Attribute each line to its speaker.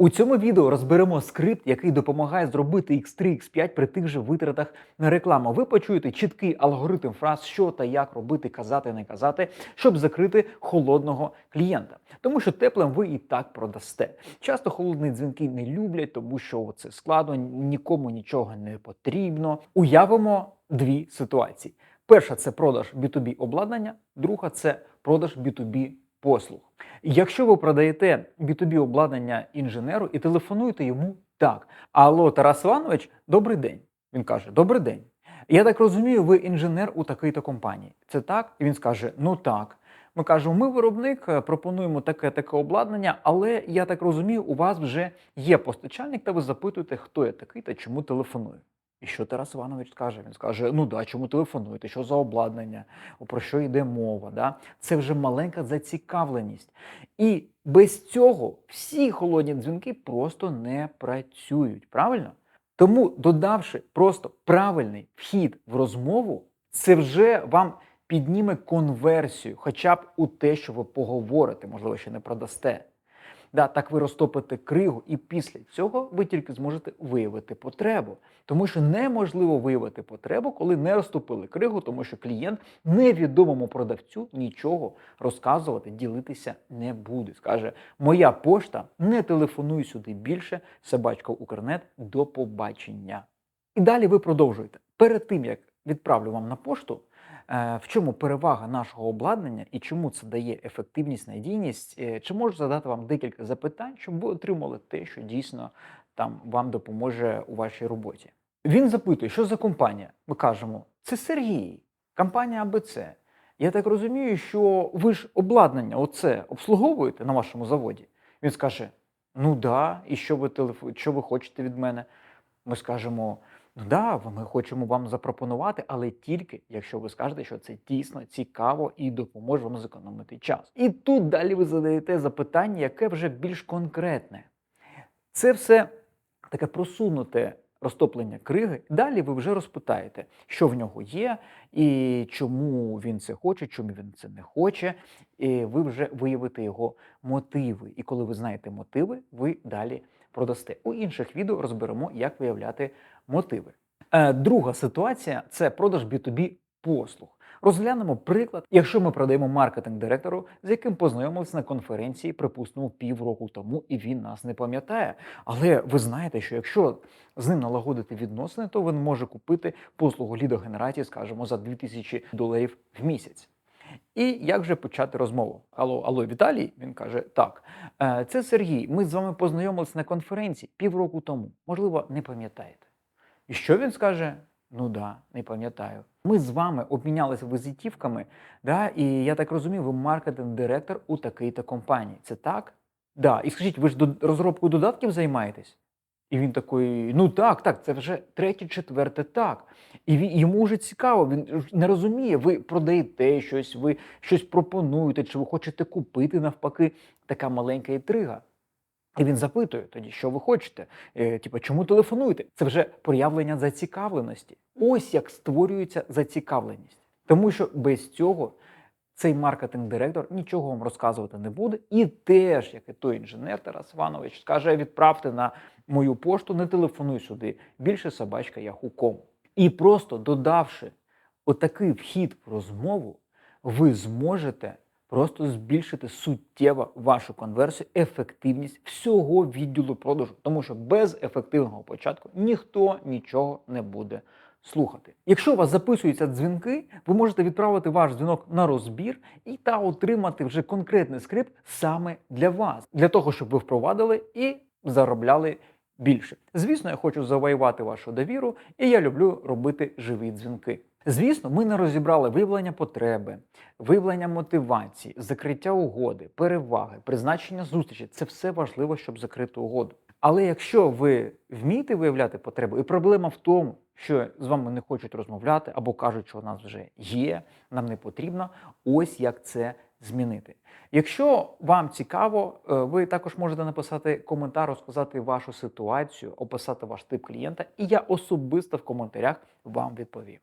Speaker 1: У цьому відео розберемо скрипт, який допомагає зробити X3, X5 при тих же витратах на рекламу. Ви почуєте чіткий алгоритм фраз, що та як робити, казати, не казати, щоб закрити холодного клієнта. Тому що теплим ви і так продасте. Часто холодні дзвінки не люблять, тому що це складно, нікому нічого не потрібно. Уявимо дві ситуації. Перша це продаж B2B обладнання, друга це продаж B2B послуг. Якщо ви продаєте B2B обладнання інженеру і телефонуєте йому так: Алло, Тарас Іванович, добрий день. Він каже: Добрий день. Я так розумію, ви інженер у такій-то компанії. Це так? І він скаже: Ну так. Ми кажемо, ми виробник, е, пропонуємо таке таке обладнання, але я так розумію, у вас вже є постачальник, та ви запитуєте, хто я такий та чому телефоную. І що Тарас Іванович скаже? Він скаже: Ну да, чому телефонуєте? Що за обладнання? Про що йде мова? Да? Це вже маленька зацікавленість. І без цього всі холодні дзвінки просто не працюють. Правильно? Тому, додавши просто правильний вхід в розмову, це вже вам підніме конверсію, хоча б у те, що ви поговорите, можливо, ще не продасте. Да, так ви розтопите кригу, і після цього ви тільки зможете виявити потребу. Тому що неможливо виявити потребу, коли не розтопили кригу, тому що клієнт невідомому продавцю нічого розказувати, ділитися не буде. Скаже: Моя пошта не телефонуй сюди більше, собачка Укрнет, до побачення. І далі ви продовжуєте. Перед тим як відправлю вам на пошту. Е, В чому перевага нашого обладнання і чому це дає ефективність, надійність? Е, Чи можу задати вам декілька запитань, щоб ви отримали те, що дійсно там вам допоможе у вашій роботі? Він запитує, що за компанія? Ми кажемо, це Сергій, компанія АБЦ. Я так розумію, що ви ж обладнання оце обслуговуєте на вашому заводі. Він скаже: Ну да, і що ви телеф... що ви хочете від мене? Ми скажемо. Ну да, ми хочемо вам запропонувати, але тільки якщо ви скажете, що це дійсно цікаво і допоможе вам зекономити час. І тут далі ви задаєте запитання, яке вже більш конкретне. Це все таке просунуте розтоплення криги. Далі ви вже розпитаєте, що в нього є, і чому він це хоче, чому він це не хоче. І ви вже виявите його мотиви. І коли ви знаєте мотиви, ви далі продасте. У інших відео розберемо, як виявляти мотиви. Е, Друга ситуація це продаж B2B послуг. Розглянемо приклад, якщо ми продаємо маркетинг-директору, з яким познайомилися на конференції, припустимо, півроку тому, і він нас не пам'ятає. Але ви знаєте, що якщо з ним налагодити відносини, то він може купити послугу лідогенерації, скажімо, за 2000 доларів в місяць. І як же почати розмову? Алло, алло, Віталій? Він каже: Так, е, це Сергій. Ми з вами познайомилися на конференції півроку тому. Можливо, не пам'ятаєте. І що він скаже? Ну да, не пам'ятаю. Ми з вами обмінялися визитівками, да, і я так розумію, ви маркетинг-директор у такій-то компанії. Це так? Да. І скажіть, ви ж розробкою додатків займаєтесь? І він такий: ну так, так, це вже третє, четверте так. І він, йому вже цікаво, він не розуміє, ви продаєте щось, ви щось пропонуєте, чи ви хочете купити навпаки, така маленька інтрига. І він запитує тоді, що ви хочете, е, типу, чому телефонуєте? Це вже проявлення зацікавленості. Ось як створюється зацікавленість. Тому що без цього цей маркетинг-директор нічого вам розказувати не буде. І теж, як і той інженер Тарас Іванович, скаже: відправте на мою пошту, не телефонуй сюди. Більше собачка Яху.ком. І просто додавши отакий вхід в розмову, ви зможете просто збільшити суттєво вашу конверсію, ефективність всього відділу продажу, тому що без ефективного початку ніхто нічого не буде слухати. Якщо у вас записуються дзвінки, ви можете відправити ваш дзвінок на розбір і та отримати вже конкретний скрипт саме для вас, для того, щоб ви впровадили і заробляли більше. Звісно, я хочу завоювати вашу довіру, і я люблю робити живі дзвінки. Звісно, ми не розібрали виявлення потреби, виявлення мотивації, закриття угоди, переваги, призначення зустрічі це все важливо, щоб закрити угоду. Але якщо ви вмієте виявляти потребу, і проблема в тому, що з вами не хочуть розмовляти або кажуть, що у нас вже є, нам не потрібно, ось як це змінити. Якщо вам цікаво, е, ви також можете написати коментар, розказати вашу ситуацію, описати ваш тип клієнта, і я особисто в коментарях вам відповім.